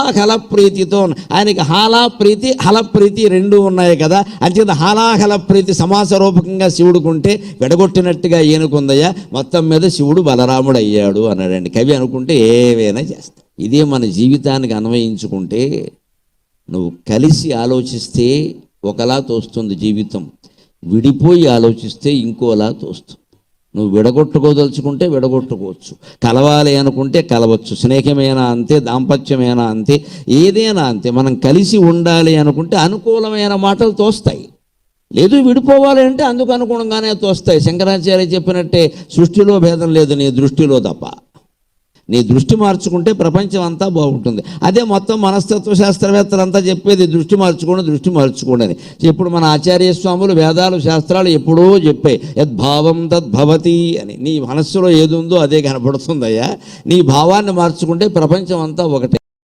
హాలాహల ప్రీతితో ఆయనకి హాలా ప్రీతి హల ప్రీతి రెండు ఉన్నాయి కదా. అంచేత హాలాహల ప్రీతి సమాస రూపకంగా శివుడుకుంటే విడగొట్టినట్టుగా ఈయనకుందయ్యా. మొత్తం మీద శివుడు బలరాముడు అయ్యాడు అన్నాడండి. కవి అనుకుంటే ఏవైనా చేస్తా ఇదే మన జీవితానికి అన్వయించుకుంటే నువ్వు కలిసి ఆలోచిస్తే ఒకలా తోస్తుంది జీవితం. విడిపోయి ఆలోచిస్తే ఇంకోలా తోస్తుంది. నువ్వు విడగొట్టుకోదలుచుకుంటే విడగొట్టుకోవచ్చు. కలవాలి అనుకుంటే కలవచ్చు. స్నేహమైనా అంతే దాంపత్యమైనా అంతే ఏదైనా అంతే. మనం కలిసి ఉండాలి అనుకుంటే అనుకూలమైన మాటలు తోస్తాయి. లేదు విడిపోవాలి అంటే అందుకు అనుగుణంగానే తోస్తాయి. శంకరాచార్య చెప్పినట్టే సృష్టిలో భేదం లేదు నీ దృష్టిలో తప్ప. నీ దృష్టి మార్చుకుంటే ప్రపంచం అంతా బాగుంటుంది. అదే మొత్తం మనస్తత్వ శాస్త్రవేత్తలంతా చెప్పేది దృష్టి మార్చుకోండి దృష్టి మార్చుకోండి అని. ఇప్పుడు మన ఆచార్య స్వాములు వేదాలు శాస్త్రాలు ఎప్పుడో చెప్పాయి యద్భావం తద్భవతి అని. నీ మనస్సులో ఏది ఉందో అదే కనపడుతుందయ్యా. నీ భావాన్ని మార్చుకుంటే ప్రపంచం అంతా ఒకటే.